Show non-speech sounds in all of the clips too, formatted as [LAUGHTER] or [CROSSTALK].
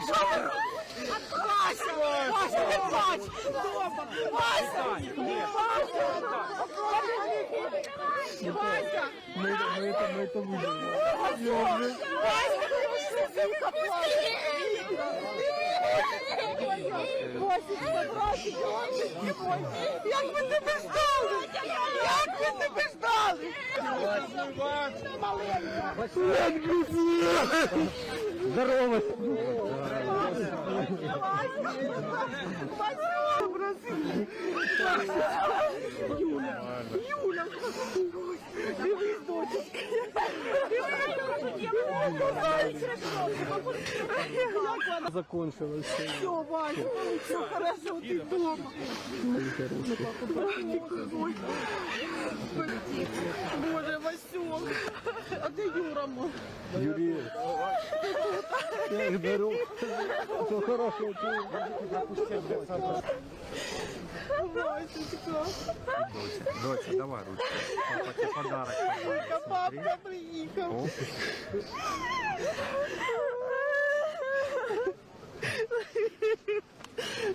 Що ви робите? Вася, Вася, не плач! Дома! Вася! Вася! Вася! Мы это, мы это, мы это выжили. Вася, синка плаче! Вася, братик, як ми тебе ждали! Як ми тебе ждали! Здорово! Юля, Юля, дивись, дочечка. Закончилось. Все, Вася, все хорошо, ты дома. Боже, Васек. А де Юра мой? Юрий. Я их дарю. Все хорошо. Васечка. дочка, давай ручку. Папа тебе подарок. Только папка приехал.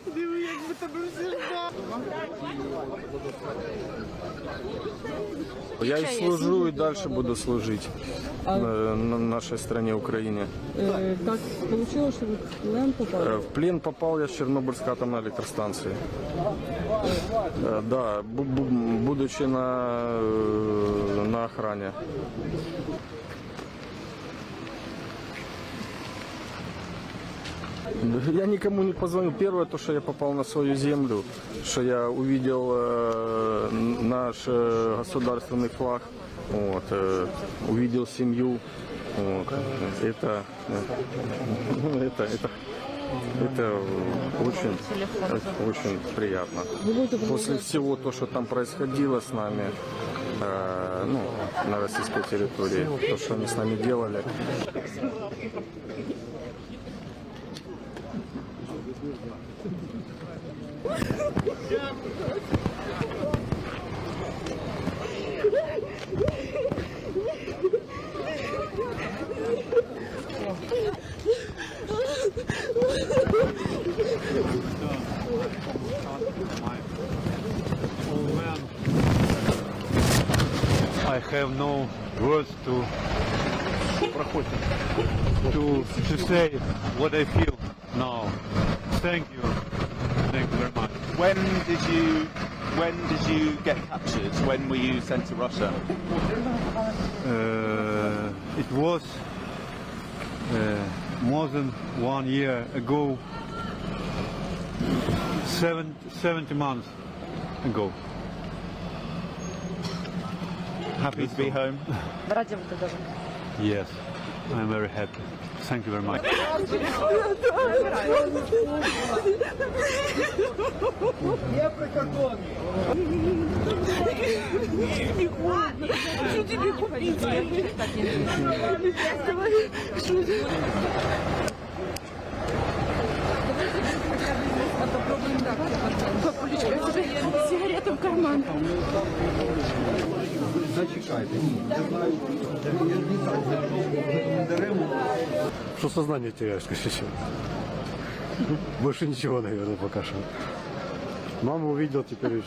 Диви, як ми тебе всі ждали. Я и служу, и дальше буду служить э, на нашей стране Украине. Э, Как получилось, что вы в плен попали? Э, В плен попал я с Чернобыльской атомной электростанции. Э, Да, бу- бу- будучи на, э, на охране. Я никому не позвонил. Первое, то, что я попал на свою землю, что я увидел э, наш э, государственный флаг, вот, э, увидел семью. Вот, это, э, это, это, это очень, очень приятно. После всего то, что там происходило с нами, э, ну, на российской территории, то, что они с нами делали, have no words to to to say what I feel now. Thank you. Thank you very much. When did you when did you get captured? When were you sent to Russia? Uh, it was uh, more than one year ago, seven, 70 months ago Happy to be home. Раді бути вдома. Yes, I'm very happy. Thank you very much. Что тебе купить? Давай, что тебе? Папулечка, я тебе сигарету в карман. Что сознание теряешь, конечно. Больше ничего, наверное, пока что. Мама увидел теперь.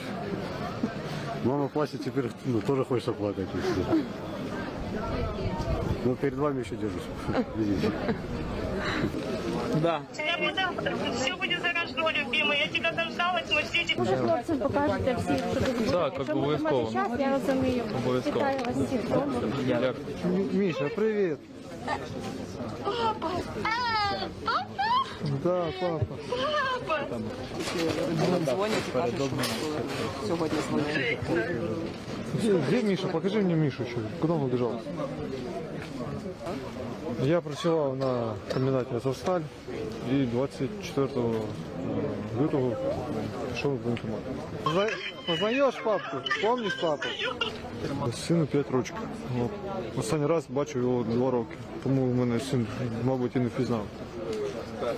Мама плачет теперь, ну, тоже хочется плакать. Но перед вами еще держусь. [LAUGHS] Да. Я буду, все будет хорошо, любимый. Я тебя дождалась, мы все тебя... Може, хлопцям покажете всі, що буде. Так, Якщо обов'язково. буде мати час, я розумію. Обов'язково. Вітаю вас всіх вдома. Миша, привет. Да, папа. Дзвонять і кажуть, що сьогодні дзвонили. Где, Миша? Покажи мне Мишу. Что? Куда он убежал? Я працював на комбінаті Азовсталь і 24 лютого пішов в. Позна- Познаєш папку? Помніш папу? Сину 5 років. Останній раз бачив його 2 роки. Тому мене син, мабуть, і не впізнав. Е,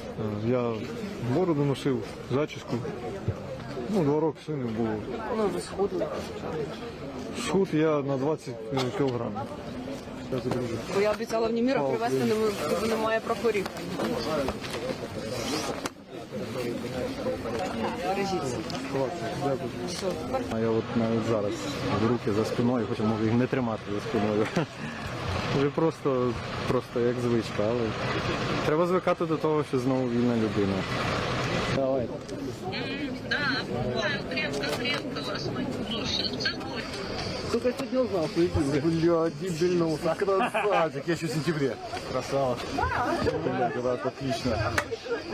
Я бороду носив, зачіску. Ну, 2 роки сину було. Ну, ви схудли. Схуд я на 20 кілограмів. Бо я обіцяла в Німіра привезти, нем- немає прапорів. Бережіться. Все, А я от навіть зараз в руки за спиною, хоча можу їх не тримати за спиною. Вже просто, просто як звичка, але треба звикати до того, що знову вільна людина. Давай. Да, бываю крепко-крепко вас, мой слушай, целуй. Сука, сегодня узнал, что Бля, дебильнулся. Красавчик, я еще в сентябре. Красава. Бля, отлично.